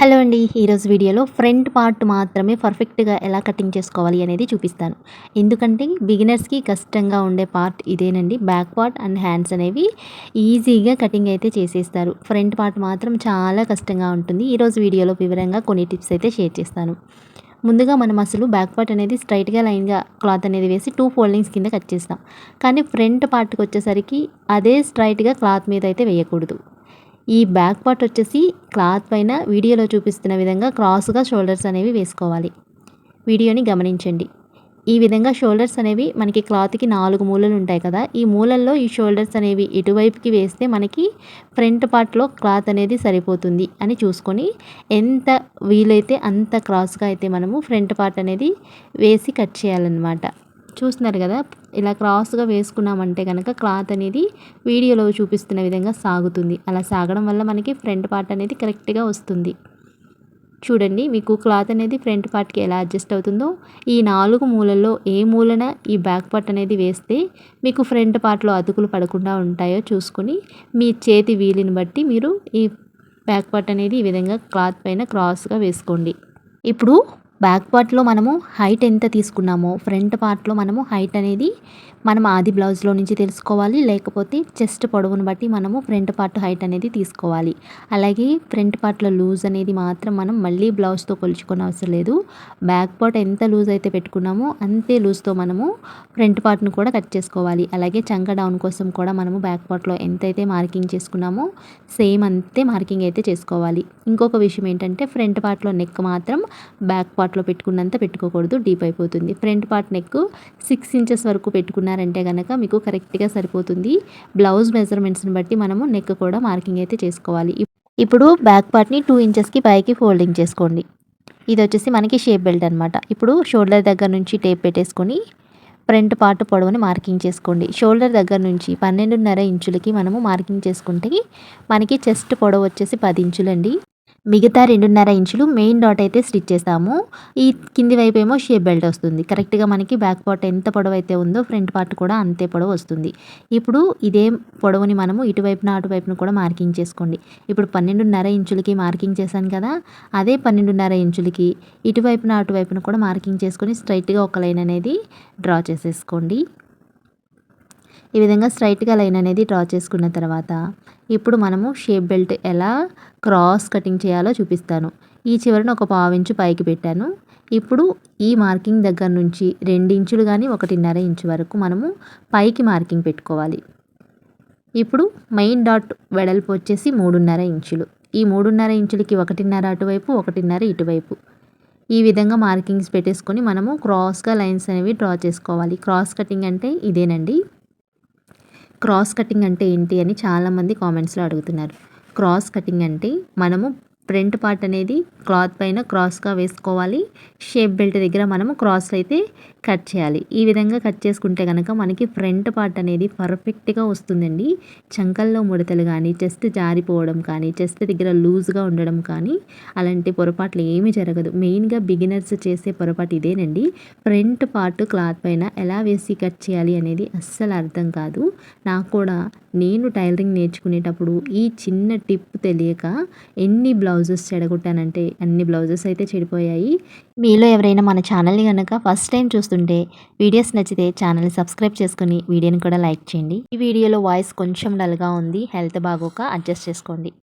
Hello అండి ఈరోజు వీడియోలో ఫ్రంట్ పార్ట్ మాత్రమే పర్ఫెక్ట్గా ఎలా కటింగ్ చేసుకోవాలి అనేది చూపిస్తాను. ఎందుకంటే బిగినర్స్కి కష్టంగా ఉండే పార్ట్ ఇదేనండి. బ్యాక్ పార్ట్ అండ్ హ్యాండ్స్ అనేవి ఈజీగా కటింగ్ అయితే చేసేస్తారు. ఫ్రంట్ పార్ట్ మాత్రం చాలా కష్టంగా ఉంటుంది. ఈరోజు వీడియోలో వివరంగా కొన్ని టిప్స్ అయితే షేర్ చేస్తాను. ముందుగా మనం అసలు బ్యాక్ పార్ట్ అనేది స్ట్రైట్గా లైన్గా క్లాత్ అనేది వేసి టూ ఫోల్డింగ్స్ కింద కట్ చేస్తాం. కానీ ఫ్రంట్ పార్ట్కి వచ్చేసరికి అదే స్ట్రైట్గా క్లాత్ మీద అయితే వేయకూడదు. ఈ బ్యాక్ పార్ట్ వచ్చేసి క్లాత్ పైన వీడియోలో చూపిస్తున్న విధంగా క్రాస్గా షోల్డర్స్ అనేవి వేసుకోవాలి. వీడియోని గమనించండి. ఈ విధంగా షోల్డర్స్ అనేవి మనకి క్లాత్కి నాలుగు మూలలు ఉంటాయి కదా ఈ మూలల్లో ఈ షోల్డర్స్ అనేవి ఇటువైపుకి వేస్తే మనకి ఫ్రంట్ పార్ట్లో క్లాత్ అనేది సరిపోతుంది అని చూసుకొని ఎంత వీలైతే అంత క్రాస్గా అయితే మనము ఫ్రంట్ పార్ట్ అనేది వేసి కట్ చేయాలన్నమాట. చూస్తున్నారు కదా ఇలా క్రాస్గా వేసుకున్నామంటే కనుక క్లాత్ అనేది వీడియోలో చూపిస్తున్న విధంగా సాగుతుంది. అలా సాగడం వల్ల మనకి ఫ్రంట్ పార్ట్ అనేది కరెక్ట్గా వస్తుంది. చూడండి మీకు క్లాత్ అనేది ఫ్రంట్ పార్ట్కి ఎలా అడ్జస్ట్ అవుతుందో. ఈ నాలుగు మూలల్లో ఏ మూలన ఈ బ్యాక్ పార్ట్ అనేది వేస్తే మీకు ఫ్రంట్ పార్ట్లో అతుకులు పడకుండా ఉంటాయో చూసుకొని మీ చేతి వీలుని బట్టి మీరు ఈ బ్యాక్ పార్ట్ అనేది ఈ విధంగా క్లాత్ పైన క్రాస్గా వేసుకోండి. ఇప్పుడు బ్యాక్ పార్ట్లో మనము హైట్ ఎంత తీసుకున్నామో ఫ్రంట్ పార్ట్లో మనము హైట్ అనేది మనం ఆది బ్లౌజ్లో నుంచి తెలుసుకోవాలి. లేకపోతే చెస్ట్ పొడవును బట్టి మనము ఫ్రంట్ పార్ట్ హైట్ అనేది తీసుకోవాలి. అలాగే ఫ్రంట్ పార్ట్లో లూజ్ అనేది మాత్రం మనం మళ్ళీ బ్లౌజ్తో కొలుచుకునే అవసరం లేదు. బ్యాక్ పార్ట్ ఎంత లూజ్ అయితే పెట్టుకున్నామో అంతే లూజ్తో మనము ఫ్రంట్ పార్ట్ను కూడా కట్ చేసుకోవాలి. అలాగే చంక డౌన్ కోసం కూడా మనము బ్యాక్ పార్ట్లో ఎంతైతే మార్కింగ్ చేసుకున్నామో సేమ్ అంతే మార్కింగ్ అయితే చేసుకోవాలి. ఇంకొక విషయం ఏంటంటే ఫ్రంట్ పార్ట్లో నెక్ మాత్రం బ్యాక్ పార్ట్ పార్ట్లో పెట్టుకున్నంత పెట్టుకోకూడదు డీప్ అయిపోతుంది. Front part neck six inches వరకు పెట్టుకున్నారంటే కనుక మీకు కరెక్ట్గా సరిపోతుంది. బ్లౌజ్ మెజర్మెంట్స్ని బట్టి మనము నెక్ కూడా మార్కింగ్ అయితే చేసుకోవాలి. ఇప్పుడు బ్యాక్ పార్ట్ని టూ ఇంచెస్కి పైకి ఫోల్డింగ్ చేసుకోండి. ఇది వచ్చేసి మనకి షేప్ బెల్ట్ అనమాట ఇప్పుడు షోల్డర్ దగ్గర నుంచి టేప్ పెట్టేసుకొని ఫ్రంట్ పార్ట్ పొడవుని మార్కింగ్ చేసుకోండి. షోల్డర్ దగ్గర నుంచి పన్నెండున్నర ఇంచులకి మనము మార్కింగ్ చేసుకుంటే మనకి చెస్ట్ పొడవు వచ్చేసి పది ఇంచులండి మిగతా రెండున్నర ఇంచులు మెయిన్ డాట్ అయితే స్టిచ్ చేస్తాము. ఈ కింది వైపు ఏమో షేప్ బెల్ట్ వస్తుంది. కరెక్ట్గా మనకి బ్యాక్ పార్ట్ ఎంత పొడవు అయితే ఉందో ఫ్రంట్ పార్ట్ కూడా అంతే పొడవు వస్తుంది. ఇప్పుడు ఇదే పొడవుని మనము ఇటువైపున అటువైపున కూడా మార్కింగ్ చేసుకోండి. ఇప్పుడు పన్నెండున్నర ఇంచులకి మార్కింగ్ చేశాను కదా అదే పన్నెండున్నర ఇంచులకి ఇటువైపున అటువైపున కూడా మార్కింగ్ చేసుకొని స్ట్రైట్గా ఒక లైన్ అనేది డ్రా చేసేసుకోండి. ఈ విధంగా స్ట్రైట్గా లైన్ అనేది డ్రా చేసుకున్న తర్వాత ఇప్పుడు మనము షేప్ బెల్ట్ ఎలా క్రాస్ కటింగ్ చేయాలో చూపిస్తాను. ఈ చివరిని ఒక పావించు పైకి పెట్టాను. ఇప్పుడు ఈ మార్కింగ్ దగ్గర నుంచి ఇంచులు కానీ ఒకటిన్నర ఇంచు వరకు మనము పైకి మార్కింగ్ పెట్టుకోవాలి. ఇప్పుడు మెయిన్ డాట్ వెడల్పు వచ్చేసి మూడున్నర ఇంచులు. ఈ మూడున్నర ఇంచులకి ఒకటిన్నర అటువైపు ఒకటిన్నర ఇటువైపు. ఈ విధంగా మార్కింగ్స్ పెట్టేసుకొని మనము క్రాస్గా లైన్స్ అనేవి డ్రా చేసుకోవాలి. క్రాస్ కటింగ్ అంటే ఇదేనండి. క్రాస్ కటింగ్ అంటే ఏంటి అని చాలామంది కామెంట్స్లో అడుగుతున్నారు. క్రాస్ కటింగ్ అంటే మనము ఫ్రంట్ పార్ట్ అనేది క్లాత్ పైన క్రాస్గా వేసుకోవాలి. షేప్ బెల్ట్ దగ్గర మనము క్రాస్లు అయితే కట్ చేయాలి. ఈ విధంగా కట్ చేసుకుంటే కనుక మనకి ఫ్రంట్ పార్ట్ అనేది పర్ఫెక్ట్గా వస్తుందండి. చంకల్లో ముడతలు కానీ చెస్ట్ జారిపోవడం కానీ చెస్ట్ దగ్గర లూజ్గా ఉండడం కానీ అలాంటి పొరపాట్లు ఏమీ జరగదు. మెయిన్గా బిగినర్స్ చేసే పొరపాటు ఇదేనండి. ఫ్రంట్ పార్ట్ క్లాత్ పైన ఎలా వేసి కట్ చేయాలి అనేది అస్సలు అర్థం కాదు. నాకు కూడా నేను టైలరింగ్ నేర్చుకునేటప్పుడు ఈ చిన్న టిప్ తెలియక ఎన్ని బ్లౌజెస్ చెడగొట్టానంటే అన్ని బ్లౌజెస్ అయితే చెడిపోయాయి. మీలో ఎవరైనా మన ఛానల్ని కనుక ఫస్ట్ టైం చూస్తుంటే వీడియోస్ నచ్చితే ఛానల్ని సబ్స్క్రైబ్ చేసుకుని వీడియోని కూడా లైక్ చేయండి. ఈ వీడియోలో వాయిస్ కొంచెం డల్గా ఉంది. హెల్త్ బాగోక అడ్జస్ట్ చేసుకోండి.